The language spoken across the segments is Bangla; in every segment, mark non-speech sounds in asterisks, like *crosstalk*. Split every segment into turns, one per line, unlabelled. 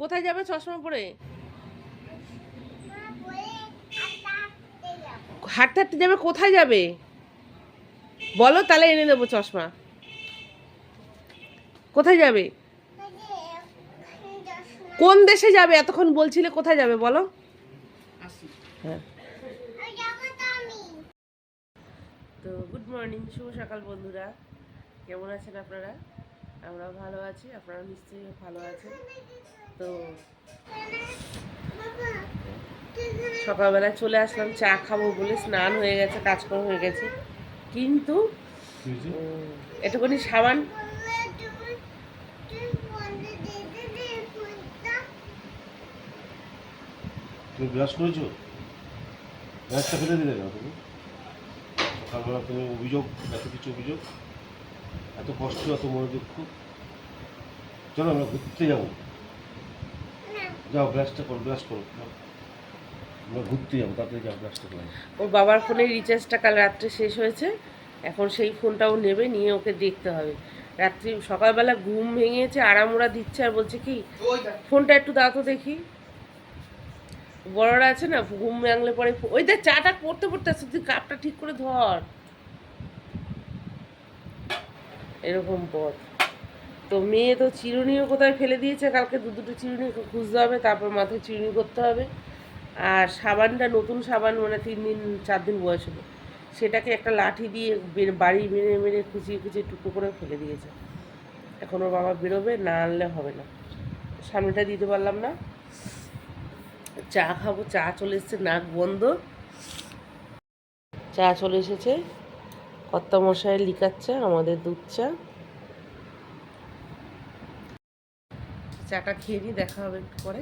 কোথায় যাবে চশমা পরে? হাঁটতে হাঁটতে যাবে, কোথায় যাবে? বলো, তাহলে এনে দেবো চশমা। কোথায় যাবে? কোন দেশে যাবে? এতক্ষণ বলছিলে কোথায় যাবে, বলো। হ্যাঁ। তো গুড মর্নিং শুভ সকাল বন্ধুরা। কেমন আছেন আপনারা? আমরা ভালো আছি আপনারা নিশ্চয়ই ভালো আছেন। তো সকালবেলা চলে আসলাম চা খাব বলে স্নান হয়ে গেছে কাজকর্ম হয়ে গেছে। কিন্তু একটুখানি সাবান।
তুমি ব্রাশ করেছ? ব্রাশটা ফেলে দিলে না তুমি? সকালবেলা তুমি অভিযোগ এত কিছু অভিযোগ এত কষ্ট এত মনে দুঃখ চলো আমরা ঘুরতে যাব। যাও ব্রাশটা করো ব্রাশ করো। আমরা ঘুরতে যাব, তাড়াতাড়ি যাও ব্রাশটা করো
ওর বাবার ফোনের রিচার্জটা কাল রাত্রে শেষ হয়েছে। এখন সেই ফোনটাও নেবে, নিয়ে ওকে দেখতে হবে। রাত্রি সকালবেলা ঘুম ভেঙেছে আরামোরা দিচ্ছে আর বলছে কি, ফোনটা একটু দাও দেখি। বড়রা আছে না, ঘুম ভাঙলে পরে ওই দেখ, চাটা পড়তে পড়তে আসছে তুই কাপটা ঠিক করে ধর। এরকম পথ। তো মেয়ে তো চিরুনিও কোথায় ফেলে দিয়েছে? কালকে দু দুটো চিরুনি খুঁজতে হবে, তারপর মাথায় চিরুনি করতে হবে। আর সাবানটা, নতুন সাবান মানে তিন দিন, চার দিন বয়স হলো। সেটাকে একটা লাঠি দিয়ে বাড়ি মেরে মেরে খুঁচিয়ে খুঁচিয়ে টুকরো করে ফেলে দিয়েছে। এখন ওর বাবা বেরোবে, না আনলে হবে না। সামনেটা দিতে পারলাম না। চা খাব, চা চলে এসেছে, নাক বন্ধ। চা চলে এসেছে। কর্তা মশাই লিকার চা, আমাদের দুধ চা। চাটা খেয়ে নিই দেখা হবে একটু পরে।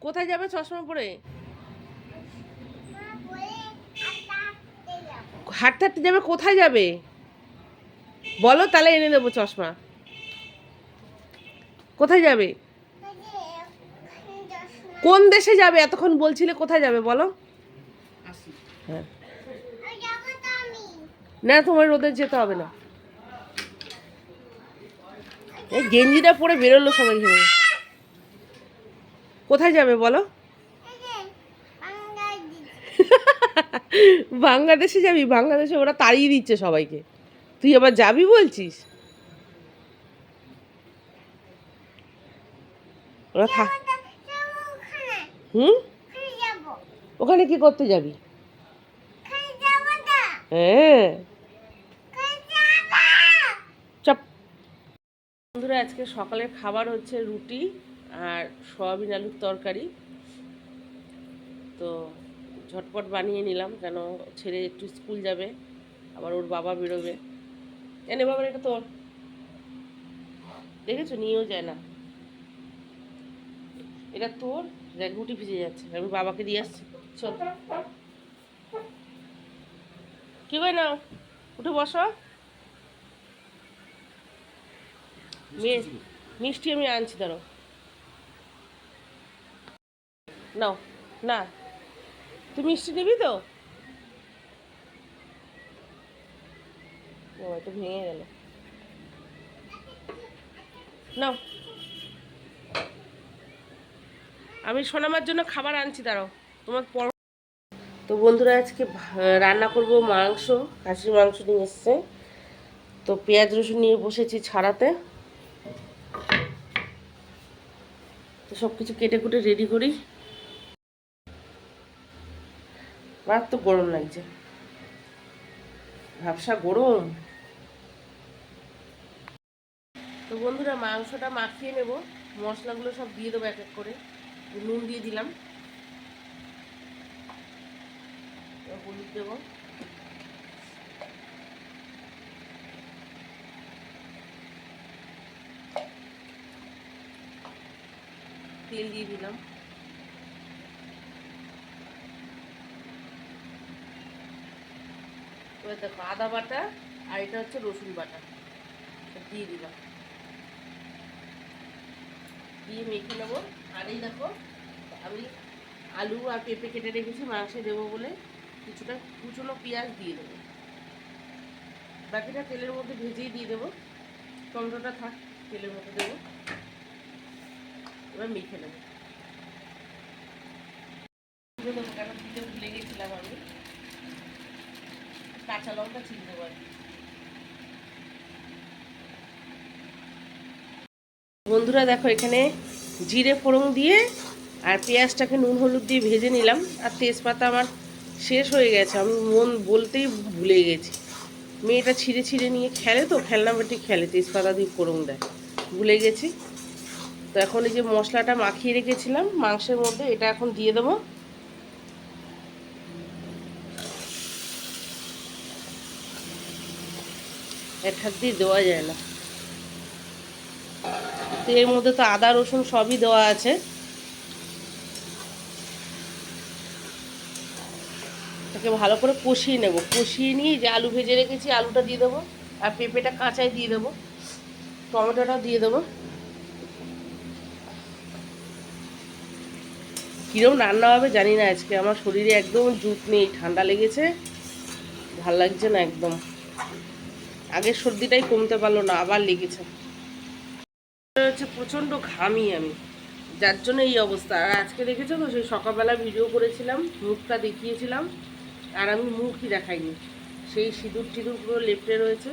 কোথায় যাবে চশমা পরে? হাঁটতে হাঁটতে যাবে কোথায় যাবে? বলো তাহলে এনে দেবো চশমা। কোথায় যাবে? কোন দেশে যাবে? এতক্ষণ বলছিলে কোথায় যাবে বলো। হ্যাঁ। না তোমার রোদে যেতে হবে না। গেঞ্জিটা পরে বেরোলো সবাই ঘেমে কোথায় যাবে বলো? বাংলাদেশে যাবি? বাংলাদেশে ওরা তাড়িয়ে দিচ্ছে সবাইকে। তুই আবার যাবি বলছিস? ওরা থাক হুম? ওখানে কি করতে যাবি? হ্যাঁ। বন্ধুরা, আজকে সকালের খাবার হচ্ছে রুটি আর সয়াবিন আলুর তরকারি। তো ঝটপট বানিয়ে নিলাম, কেন ছেলে একটু স্কুল যাবে, আবার ওর বাবা বেরোবে। এনে বাবার এটা তোর দেখেছ? নিয়েও যায় না। এটা তোর? দেখ, রুটি ভিজে যাচ্ছে। আমি বাবাকে দিয়ে আসছি। চল। কি কই না উঠে বসো মেয়ে মিষ্টি আমি আনছি, ধরো। নাও, না। তুই মিষ্টি নিবি তো? এটা ভেঙে গেল। নাও। আমি সোনামার জন্য খাবার আনছি, দাঁড়াও। তোমার পর তো বন্ধুরা, আজকে রান্না করব মাংস, খাসির মাংস নিয়ে এসছে। তো পেঁয়াজ রসুন নিয়ে বসেছি ছাড়াতে। সব কিছু কেটে কুটে রেডি করি। মার তো গরম লাগছে। ভাবসা গরম। তো বন্ধুরা, মাংসটা মাখিয়ে নেব। মশলাগুলো সব দিয়ে দেবো এক এক করে। নুন দিয়ে দিলাম। হলুদ দেবো। তেল দিয়ে দিলাম। এবার দেখো আদা বাটা আর এটা হচ্ছে রসুন বাটা। দিয়ে দিলাম। দিয়ে মেখে নেব। আর এই দেখো, আমি আলু আর পেঁপে কেটে রেখেছি, মাংসে দেবো বলে কিছুটা কুচনো পেঁয়াজ দিয়ে দেবো। বাকিটা তেলের মধ্যে ভেজেই দিয়ে দেবো। টমেটোটা থাক, তেলের মধ্যে দেবো। এবার মেখে নেব। দিতে ভুলে গেছিলাম আমি। কাঁচা লঙ্কা চিনি দেবো আর কি। বন্ধুরা দেখো এখানে জিরে ফোড়ন দিয়ে আর পেঁয়াজটাকে নুন হলুদ দিয়ে ভেজে নিলাম। আর তেজপাতা আমার শেষ হয়ে গেছে আমি মন বলতেই ভুলে গেছি। মেয়েটা ছিঁড়ে ছিঁড়ে নিয়ে খেলে তো খেলনা বাটি খেলে তেজপাতা দিয়ে ফোড়ন দেয়। ভুলে গেছি। তো এখন এই যে মশলাটা মাখিয়ে রেখেছিলাম, মাংসের মধ্যে এটা এখন দিয়ে দেবো। হাত দিয়ে দেওয়া যায় না। তো এর মধ্যে তো আদা, রসুন সবই দেওয়া আছে। তাকে ভালো করে কষিয়ে নেব। কষিয়ে নিয়ে যে আলু ভেজে রেখেছি, আলুটা দিয়ে দেবো। আর পেঁপেটা কাঁচাই দিয়ে দেবো। টমেটোটাও দিয়ে দেবো। কীরকম রান্না হবে জানি না আজকে। আমার শরীরে একদম জুত নেই, ঠান্ডা লেগেছে। ভালো লাগছে না একদম। আগের সর্দিটাই কমতে পারল না, আবার লেগেছে। হচ্ছে প্রচণ্ড ঘামি আমি, যার জন্য এই অবস্থা। আর আজকে দেখেছ তো, সেই সকালবেলা ভিডিও করেছিলাম, মুখটা দেখিয়েছিলাম, আর আমি মুখই দেখাইনি। সেই সিঁদুর টিঁদুর পুরো লেপটে রয়েছে,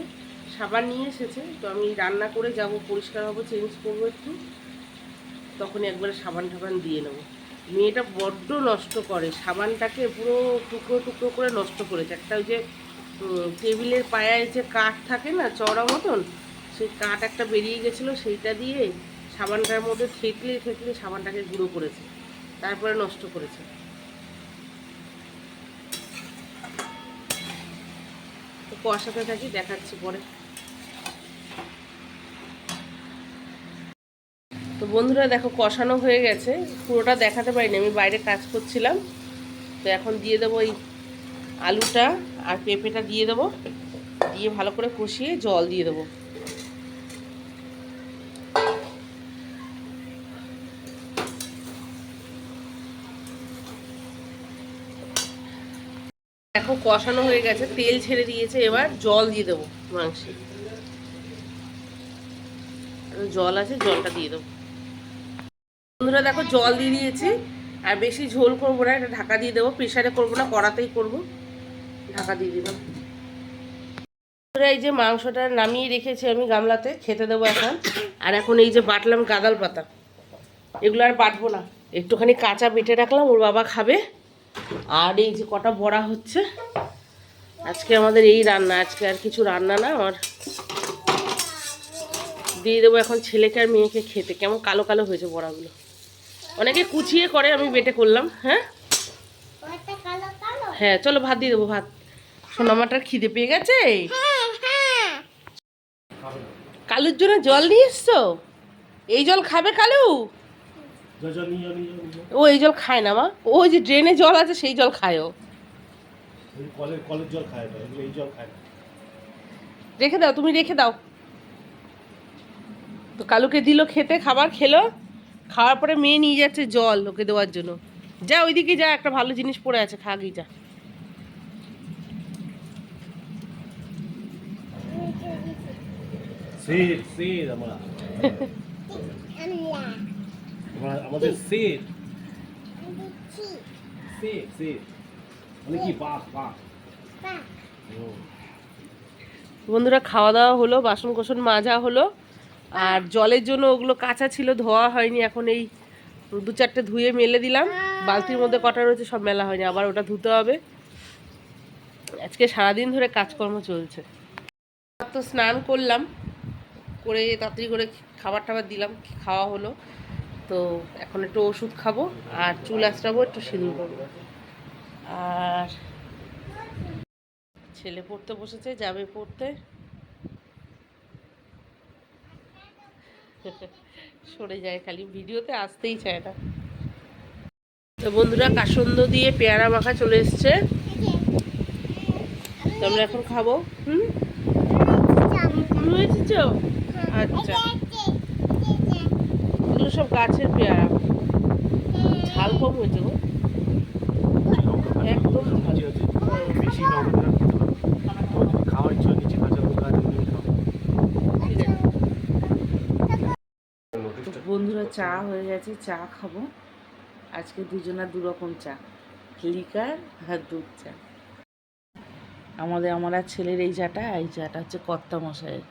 সাবান নিয়ে এসেছে, তো আমি রান্না করে যাব, পরিষ্কার হব, চেঞ্জ করব একটু। তখনই একবারে সাবান টাবান দিয়ে নেব। মেয়েটা বড্ড নষ্ট করে, সাবানটাকে পুরো টুকরো টুকরো করে নষ্ট করেছে। একটা ওই যে টেবিলের পায়ায় যে কাঠ থাকে না চড়া মতন, সেই কাঠ একটা বেরিয়ে গেছিল, সেইটা দিয়ে সাবানটার মধ্যে থেতলে থেতলে সাবানটাকে গুঁড়ো করেছে, তারপরে নষ্ট করেছে। কষাতে থাকি, দেখাচ্ছি পরে। তো বন্ধুরা দেখো কষানো হয়ে গেছে। পুরোটা দেখাতে পারিনি, আমি বাইরে কাজ করছিলাম। তো এখন দিয়ে দেবো এই আলুটা আর পেঁপেটা দিয়ে দেবো। দিয়ে ভালো করে কষিয়ে জল দিয়ে দেবো। দেখো কষানো হয়ে গেছে, তেল ছেড়ে দিয়েছে, এবার জল দিয়ে দেবো মাংসে। জল আছে, জলটা দিয়ে দেবো। বন্ধুরা দেখো জল দিয়ে দিয়েছি। আর বেশি ঝোল করব না, এটা ঢাকা দিয়ে দেবো। প্রেশারে করব না, কড়াতেই করব। ঢাকা দিয়ে দিলাম। এই যে মাংসটা নামিয়ে রেখেছি আমি গামলাতে, খেতে দেবো এখন। আর এখন এই যে বাটলাম গাদাল পাতা, এগুলো আর বাটবো না। একটুখানি কাঁচা বেটে রাখলাম, ওর বাবা খাবে। আর এই যে কটা বড়া হচ্ছে, আজকে আমাদের এই রান্না, আজকে আর কিছু রান্না না আমার দিয়ে দেবো এখন ছেলেকে আর মেয়েকে খেতে। কেমন কালো কালো হয়েছে বড়াগুলো। অনেকে কুচিয়ে করে আমি বেটে করলাম হ্যাঁ?
ওটা কালো কালো।
হ্যাঁ চলো ভাত দিয়ে দেবো ভাত। সোনামাটার খিদে পেয়ে গেছে?
হ্যাঁ হ্যাঁ।
কালুর জন্য জল নিয়ে এসছো? এই জল খাবে কালু। ও এই জল খায় না মা। ও ওই যে ড্রেনে জল আছে সেই জল খায় ও
এই কলের কলের জল খায় না এগুলো এই জল খায় না।
রেখে দাও তুমি রেখে দাও। তো কালুকে দিল খেতে খাবার খেলো। খাওয়ার পরে মেয়ে নিয়ে যাচ্ছে জল ওকে দেওয়ার জন্য। যা ওইদিকে যা একটা ভালো জিনিস পড়ে আছে খাগি যা।
আমাদের মানে কি
বন্ধুরা খাওয়া দাওয়া হলো বাসন কোসন মাজা হলো। আর জলের জন্য ওগুলো কাঁচা ছিল, ধোয়া হয়নি, এখন এই দু চারটে ধুয়ে মেলে দিলাম। বালতির মধ্যে কটা রয়েছে, সব মেলা হয়নি, আবার ওটা ধুতে হবে। আজকে সারাদিন ধরে কাজকর্ম চলছে। তো স্নান করলাম, করে তাড়াতাড়ি করে খাবার টাবার দিলাম, খাওয়া হলো। তো এখন একটু ওষুধ খাব, আর চুল আঁচড়াবো, একটু সিঁদুর করব আর ছেলে পড়তে বসেছে, যাবে পড়তে। সরে যায় খালি, ভিডিওতে আসতেই চায় না। তো বন্ধুরা, কাসন্দ দিয়ে পেয়ারা মাখা চলে এসছে। তো আমরা এখন খাব, হুম? আচ্ছা। এগুলো সব গাছের পেয়ারা। ঝাল কম হয়েছে গো। একদম ভালো
বেশি লবণ না খেতে হবে। তোমার যদি খাওয়ার ইচ্ছা হয়, নিচে কাঁচা লঙ্কা আছে, নিয়ে খাও।
ঠিক আছে বন্ধুরা চা হয়ে গেছে, চা খাব। আজকে দুজনের দু রকম চা, লিকার আর দুধ চা। আমাদের, আমার আর ছেলের এই চাটা এই চাটা হচ্ছে কর্তা মশাইয়ের।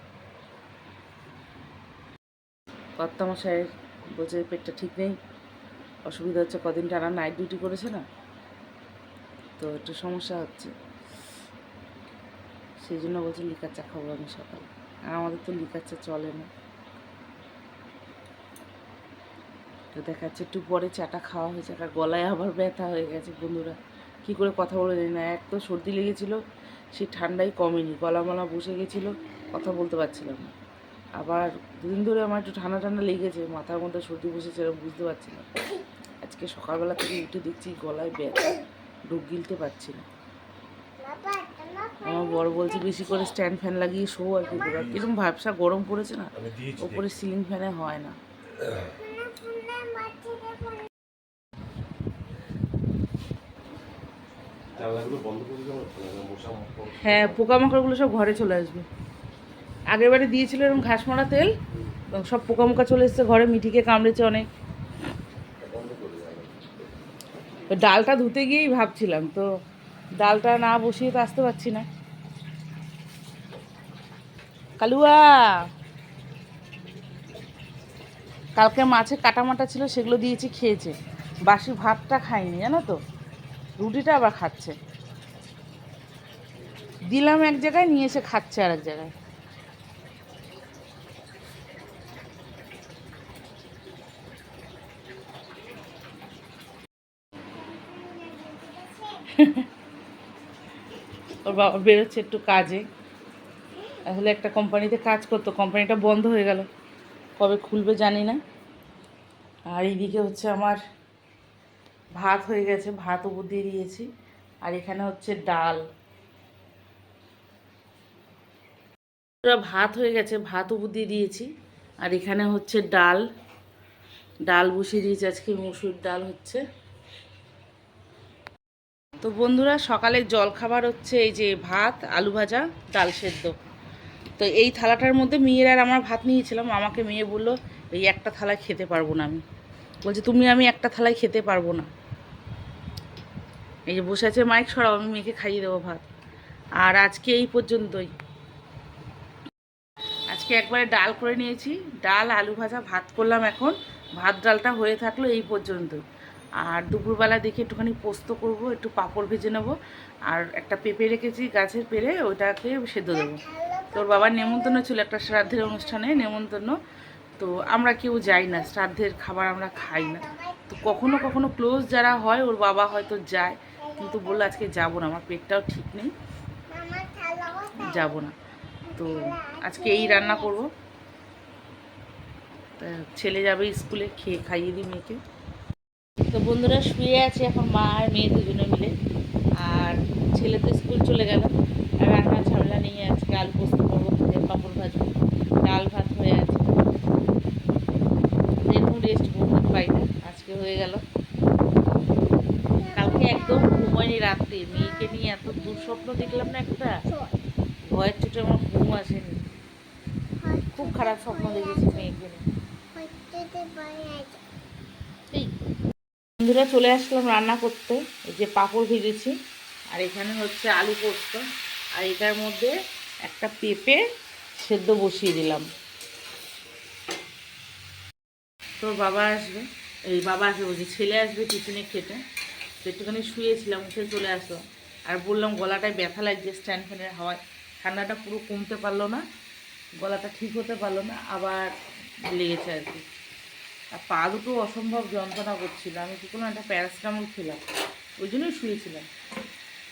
কর্তা মশাইয়ের বলছে, পেটটা ঠিক নেই, অসুবিধা হচ্ছে, কদিন টানা নাইট ডিউটি করেছে না? তো একটু সমস্যা হচ্ছে। সেই জন্য বলছে, লিকার চা খাব আমি সকালে। আর আমাদের তো লিকার চা চলে না। তো দেখা যাচ্ছে একটু পরে চাটা খাওয়া হয়েছে আর গলায় আবার ব্যথা হয়ে গেছে বন্ধুরা। কি করে কথা বলে জানি না এক তো সর্দি লেগেছিল সে ঠান্ডাই কমেনি গলা মালা বসে গেছিল কথা বলতে পারছিলাম না। আবার দুদিন ধরে আমার একটু ঠান্ডা ঠান্ডা লেগেছে মাথার মধ্যে সর্দি বসেছে এরকম বুঝতে পারছি না। আজকে সকালবেলা থেকে উঠে দেখছি গলায় ব্যথা ঢোক গিলতে পারছি না। আমার বড় বলছে বেশি করে স্ট্যান্ড ফ্যান লাগিয়ে শো আর কি করে কীরকম ভাবসা গরম পড়েছে না ওপরে সিলিং ফ্যানে হয় না
ফোনে ফোনে মাছি দেখুন
জানলাগুলো বন্ধ করে দিলে আমার ভালো লাগে, মশা মাকড়।
হ্যাঁ পোকামাকড়গুলো সব ঘরে চলে আসবে। আগের বারে দিয়েছিল এরকম ঘাস মারা তেল, এবং সব পোকামোকা চলে এসছে ঘরে, মিঠিকে কামড়েছে অনেক। ডালটা ধুতে গিয়েই ভাবছিলাম, তো ডালটা না বসিয়ে তো আসতে পারছি না। কালুয়া! কালকে মাছে কাটা মাটা ছিল, সেগুলো দিয়েছি, খেয়েছে। বাসি ভাতটা খাইনি, জানো তো? রুটিটা আবার খাচ্ছে। দিলাম এক জায়গায়, নিয়ে এসে খাচ্ছে আর এক জায়গায়। ওর বাবা বেরোচ্ছে একটু কাজে। আসলে একটা কোম্পানিতে কাজ করতো, কোম্পানিটা বন্ধ হয়ে গেল। কবে খুলবে জানি না। আর এইদিকে হচ্ছে আমার ভাত হয়ে গেছে, ভাত উপর দিয়ে দিয়েছি। আর এখানে হচ্ছে ডাল। ভাত হয়ে গেছে, ভাত উপর দিয়ে দিয়েছি। আর এখানে হচ্ছে ডাল। ডাল বসিয়ে দিয়েছি, আজকে মুসুর ডাল হচ্ছে। তো বন্ধুরা, সকালে জল খাবার হচ্ছে এই যে ভাত, আলু ভাজা, ডাল সেদ্ধ। তো এই থালাটার মধ্যে মেয়ের আর আমার ভাত নিয়েছিলাম। আমাকে মেয়ে বলল, এই একটা থালায় খেতে পারব না আমি। বলছে, তুমি আমি একটা থালায় খেতে পারব না। এই যে বসে আছে মাইক সরাও, আমি মেয়েকে খাইয়ে দেবো ভাত। আর আজকে এই পর্যন্তই। আজকে একবারে ডাল করে নিয়েছি। ডাল, আলু ভাজা, ভাত করলাম এখন। ভাত ডালটা হয়ে থাকল এই পর্যন্ত আর দুপুরবেলা দেখে একটুখানি পোস্ত করব, একটু পাঁপড় ভেজে নেব। আর একটা পেঁপে রেখেছি, গাছের পেরে ওইটাকে সেদ্ধ দেবো। তোর বাবার নেমন্তন্ন ছিল একটা শ্রাদ্ধের অনুষ্ঠানে, নেমন্তন্ন। তো আমরা কেউ যাই না, শ্রাদ্ধের খাবার আমরা খাই না। তো কখনো কখনো ক্লোজ যারা হয়, ওর বাবা হয়তো যায়, কিন্তু বলল আজকে যাব না, আমার পেটটাও ঠিক নেই। যাব না। তো আজকে এই রান্না করব। ছেলে যাবে স্কুলে, খেয়ে খাইয়ে দিই মেয়েকে। তো বন্ধুরা শুয়ে আছে এখন মা আর মেয়ে দুজনে মিলে। আর ছেলে তো স্কুল চলে গেল আর রান্না ঝামেলা নিয়ে আজকে আলু পোস্ত করব ভেজে পাঁপড় ভাজবো ডাল ভাত হয়ে আছে এরকম রেস্ট বহুত পাই না আজকে হয়ে গেল কালকে একদম ঘুমায়নি রাত্রে মেয়েকে নিয়ে এত দুঃস্বপ্ন দেখলাম না একটা ভয়ের চোটে আমার ঘুম আসেনি খুব খারাপ স্বপ্ন দেখেছি মেয়েকে নিয়ে
হচ্ছে পারে আছে
এই বন্ধুরা চলে আসলাম রান্না করতে, এই যে পাঁপড় ভেজেছি, আর এখানে হচ্ছে আলু পোস্ত, আর এটার মধ্যে একটা পেঁপে সেদ্ধ বসিয়ে দিলাম। তোর বাবা আসবে, এই বাবা আসবে বলছি, ছেলে আসবে টিফিনে খেতে একটুখানি শুয়েছিলাম, উঠে চলে আসলাম আর বললাম গলাটায় ব্যথা লাগছে, স্ট্যান্ড ফ্যানের হাওয়ায়, ঠান্ডাটা পুরো কমতে পারল না, গলাটা ঠিক হতে পারল না, আবার লেগেছে আর কি। আর পা দুটো অসম্ভব যন্ত্রণা করছিল। আমি কী করলাম একটা প্যারাসিটামল খেলাম। ওই জন্যই শুয়েছিলাম।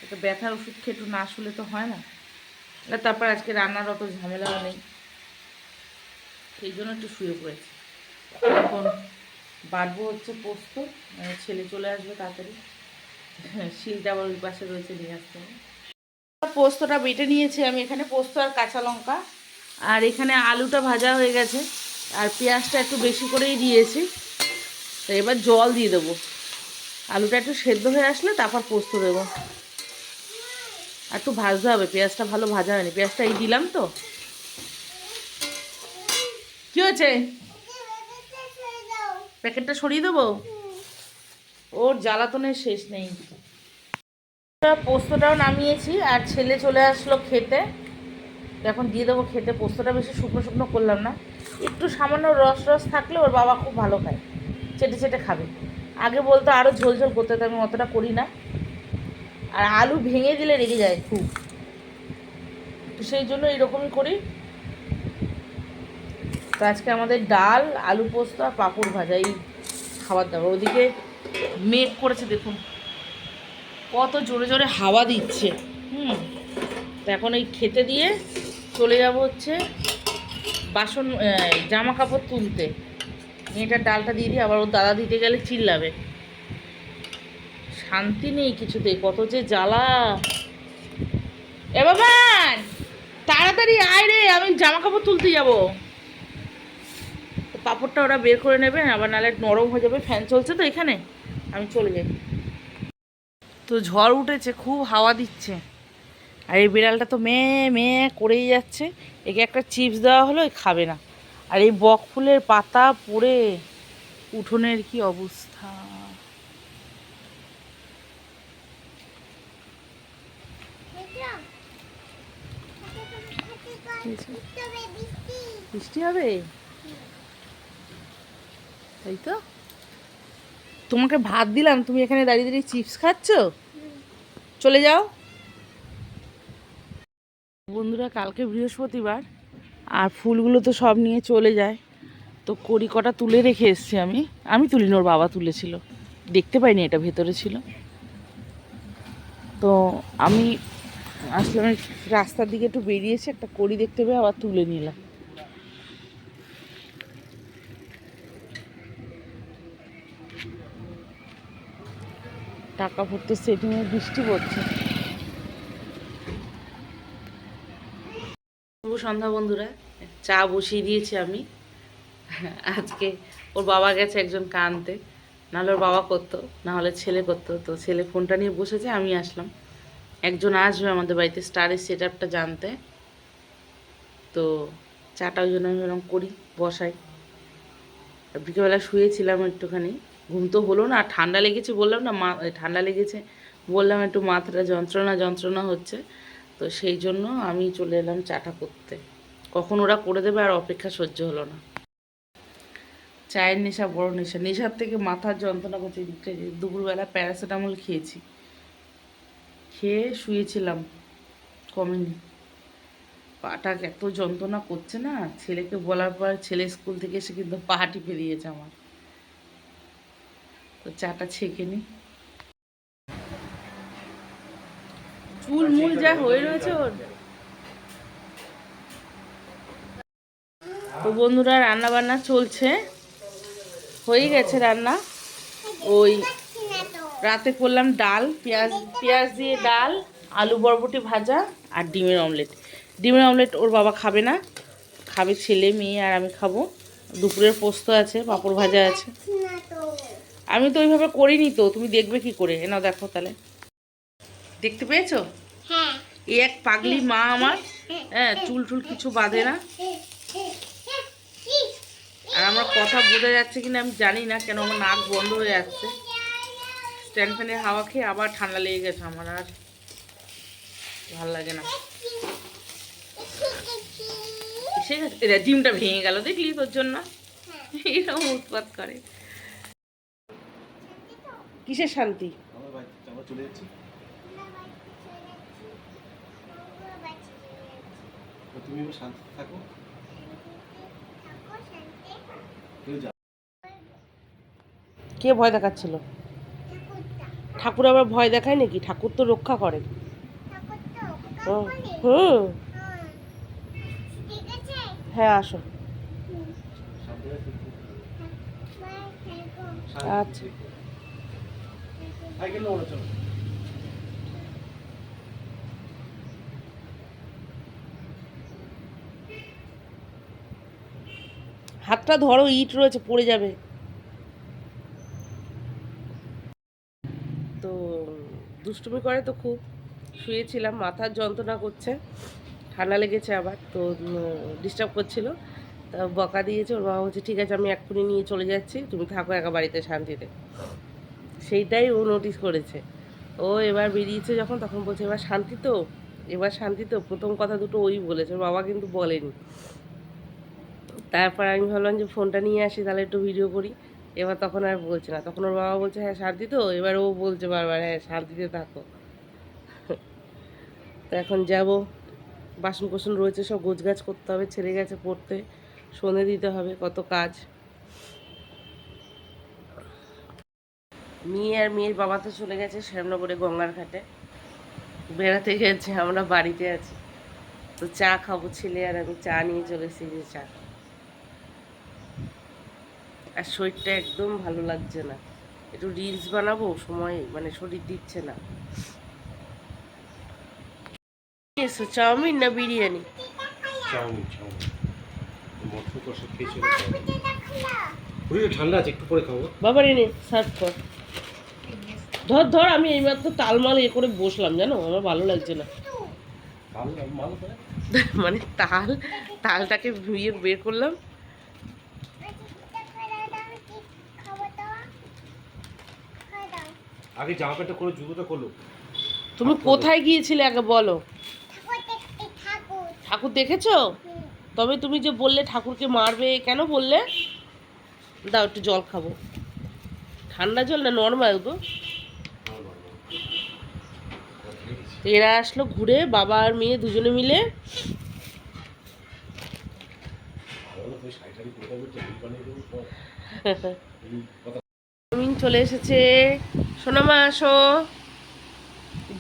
একটা ব্যথার ওষুধ খেয়ে একটু না শুলে তো হয় না। আর তারপর আজকে রান্নার অত ঝামেলাও নেই। সেই জন্য একটু শুয়ে পড়েছি। এখন বাড়বো হচ্ছে পোস্ত। মানে ছেলে চলে আসবে তাড়াতাড়ি। শিলটা আবার ওই পাশে রয়েছে নিয়ে আসতে পোস্তটা বেটে নিয়েছি। আমি এখানে পোস্ত আর কাঁচা লঙ্কা। আর এখানে আলুটা ভাজা হয়ে গেছে। আর পেঁয়াজটা একটু বেশি করেই দিয়েছি। তো এবার জল দিয়ে দেবো। আলুটা একটু সেদ্ধ হয়ে আসলে তারপর পোস্ত দেবো। একটু ভাজতে হবে, পেঁয়াজটা ভালো ভাজা হয়নি। পেঁয়াজটা এই দিলাম তো। কি হয়েছে? প্যাকেটটা সরিয়ে দেবো? ওর জ্বালাতনের শেষ নেই। পোস্তটাও নামিয়েছি আর ছেলে চলে আসলো খেতে। এখন দিয়ে দেবো খেতে। পোস্তটা বেশি শুকনো শুকনো করলাম না। একটু সামান্য রস রস থাকলে ওর বাবা খুব ভালো খায়। চেটে চেটে খাবে। আগে বলতো আরও ঝোল ঝোল করতে তো আমি অতটা করি না। আর আলু ভেঙে দিলে রেগে যায় খুব। তো সেই জন্য এরকমই করি। তো আজকে আমাদের ডাল, আলু পোস্ত আর পাঁপড় ভাজা, এই খাবার দাবার। ওদিকে মেঘ করেছে, দেখুন। কত জোরে জোরে হাওয়া দিচ্ছে। হুম। তো এখন এই খেতে দিয়ে চলে যাব হচ্ছে বাসন জামা কাপড় তুলতে। মেয়েটার ডালটা দিয়ে দিয়ে আবার ওর দাদা দিতে গেলে চিল্লাবে। শান্তি নেই কিছুতে কত যে জ্বালা। এ বাবা, তাড়াতাড়ি আয় রে, আমি জামা কাপড় তুলতে যাব। তো পাঁপড়টা ওরা বের করে নেবে, আবার নাহলে নরম হয়ে যাবে, ফ্যান চলছে তো এখানে। আমি চলে যাই। তো ঝড় উঠেছে, খুব হাওয়া দিচ্ছে। আর এই বিড়ালটা তো মেয়ে মেয়ে করেই যাচ্ছে। একে একটা চিপস দেওয়া হলো খাবে না। আর এই বক ফুলের পাতা পড়ে, উঠোনের কি অবস্থা? বৃষ্টি হবে? তাই তো? তোমাকে ভাত দিলাম, তুমি এখানে দাঁড়িয়ে দাঁড়িয়ে চিপস খাচ্ছ? চলে যাও। বন্ধুরা, কালকে বৃহস্পতিবার, আর ফুলগুলো তো সব নিয়ে চলে যায়। তো কড়ি কটা তুলে রেখে এসছি আমি। আমি তুলিনি, ওর বাবা তুলেছিল। দেখতে পাইনি এটা, ভেতরে ছিল। তো আমি আসলাম এই রাস্তার দিকে একটু বেরিয়েছি, একটা কড়ি দেখতে পেয়ে আবার তুলে নিলাম। টাকা ভরতে সেটিংয়ে বৃষ্টি পড়ছে। সন্ধ্যা বন্ধুরা, চা বসিয়ে দিয়েছি আমি। আজকে ওর বাবা গেছে একজন কানতে, নাহলে ওর বাবা করতো না হলে ছেলে করতো। তো ছেলে ফোনটা নিয়ে বসেছে, আমি আসলাম। একজন আসবে আমাদের বাড়িতে স্টারের সেট আপটা জানতে। তো চাটা ওই জন্য আমি এরকম করি, বসাই। বিকেলবেলা শুয়েছিলাম একটুখানি। ঘুম তো হলো না, ঠান্ডা লেগেছে বললাম না, মা ঠান্ডা লেগেছে। বললাম একটু মাথাটা যন্ত্রণা যন্ত্রণা হচ্ছে। তো সেই জন্য আমি চলে এলাম চাটা করতে। কখন ওরা করে দেবে আর অপেক্ষা সহ্য হলো না। চায়ের নেশা, বড় নেশা। নেশার থেকে মাথার যন্ত্রণা করছে দুপুরবেলা প্যারাসিটামল খেয়েছি। খেয়ে শুয়েছিলাম, কমেনি। পাটা এত যন্ত্রণা করছে না, ছেলেকে বলার পর ছেলে স্কুল থেকে এসে কিন্তু পা টিপে দিয়েছে আমার। তো চাটা ছেঁকে নি। চুল মুল যা হয়ে রয়েছে ওর। তো বন্ধুরা রান্না বান্না চলছে। হয়ে গেছে রান্না। ওই রাতে করলাম ডাল, পেঁয়াজ পেঁয়াজ দিয়ে ডাল, আলু বরবটি ভাজা আর ডিমের অমলেট। ডিমের অমলেট ওর বাবা খাবে না। খাবে ছেলে, মেয়ে আর আমি খাব। দুপুরের পোস্ত আছে, পাঁপড় ভাজা আছে। আমি তো ওইভাবে করিনি তো, তুমি দেখবে কি করে? এনাও দেখো তাহলে। দেখতে পেয়েছ? এ এক পাগলি মা আমার। হ্যাঁ চুল টুল কিছু বাঁধে না। আর আমার কথা বোঝা যাচ্ছে কিনা আমি জানি না কেন আমার নাক বন্ধ হয়ে যাচ্ছে। স্ট্যান্ড ফ্যানের হাওয়া খেয়ে আবার ঠান্ডা লেগে গেছে আমার আর। ভালো লাগে না। সে এটা ডিমটা ভেঙে গেল দেখলি তোর জন্য? এরকম উৎপাত করে। কিসের শান্তি?
চলে যাচ্ছি। তো তুমি এবার শান্তি থাকো।
কে ভয় দেখাচ্ছিল? ঠাকুর আবার ভয় দেখায় নাকি? ঠাকুর তো রক্ষা করে। হুম। হ্যাঁ আসো। আচ্ছা। হাতটা ধরো, ইট রয়েছে, পড়ে যাবে। তো, দুষ্টুমি করে তো খুব। শুয়েছিলাম মাথার যন্ত্রণা করছে, ঠান্ডা লেগেছে আবার, তো ডিস্টার্ব করছিল।
তা বকা দিয়েছে, ওর বাবা বলছে, ঠিক আছে, আমি এক্ষুনি নিয়ে চলে যাচ্ছি, তুমি থাকো একা বাড়িতে শান্তিতে। সেইটাই ও নোটিস করেছে। ও এবার বেরিয়েছে যখন, তখন বলছে, এবার শান্তি তো, এবার শান্তি তো। প্রথম কথা দুটো ওই বলেছে বাবা কিন্তু বলেনি। তারপর আমি ভাবলাম যে ফোনটা নিয়ে আসি, তাহলে একটু ভিডিও করি। এবার তখন আর বলছে না। তখন ওর বাবা বলছে হ্যাঁ শান্তি তো? এবার ও বলছে বারবার হ্যাঁ শান্তিতে থাকো। তো এখন যাব। বাসন কোসন রয়েছে, সব গোছগাছ করতে হবে ছেলে গেছে পড়তে। সন্ধে দিতে হবে, কত কাজ। মেয়ে আর মেয়ের বাবা তো চলে গেছে শ্যামনগরে গঙ্গার ঘাটে। বেড়াতে গেছে, আমরা বাড়িতে আছি। তো চা খাব, ছেলে আর আমি, চা নিয়ে চলে এসেছি, চা। আর শরীরটা একদম ভালো লাগছে না। একটু রিলস বানাবো সময় মানে শরীর দিচ্ছে না। এসো চাউমিন না বিরিয়ানি?
ঠান্ডা আছে একটু পরে খাব।
সার্ভ কর। ধর ধর আমি এইমাত্র তালমাল এ করে বসলাম জানো? আমার ভালো লাগছে না।
করে
মানে তাল তালটাকে ধুয়ে বের করলাম
এটা খোলা দাও কি খাব তো খাই দাও
আগে জামা প্যান্টটা করে জুতোটা করল।
তুমি কোথায় গিয়েছিলে আগে বলো?
ঠাকুর দেখতে ঠাকুর
ঠাকুর দেখেছ তবে তুমি যে বললে ঠাকুরকে মারবে কেন বললে? দাও একটু জল খাব। ঠান্ডা জল না নর্মাল গো? তো এরা আসলো ঘুরে বাবা আর মেয়ে দুজনে মিলে। *laughs* চলে এসেছে। সোনামা আসো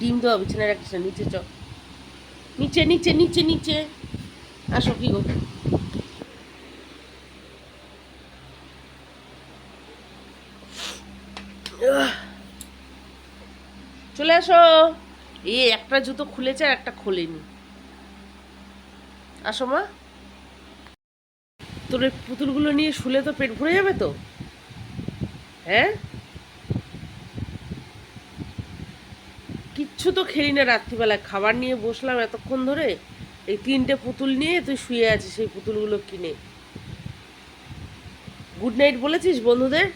ডিম দেওয়া বিছানায় রাখিস না নিচে চ। নিচে নিচে নিচে নিচে। আসো কি গো? চলে আসো। এই একটা জুতো খুলেছে আর একটা খোলেনি। আসো মা। তোর পুতুলগুলো নিয়ে শুলে তো পেট ভরে যাবে তো? হ্যাঁ? কিচ্ছু তো খেলি না রাত্রিবেলায়। খাবার নিয়ে বসলাম এতক্ষণ ধরে। এই তিনটে পুতুল নিয়ে তুই শুয়ে আছিস সেই পুতুলগুলো কিনে। গুড নাইট বলেছিস বন্ধুদের?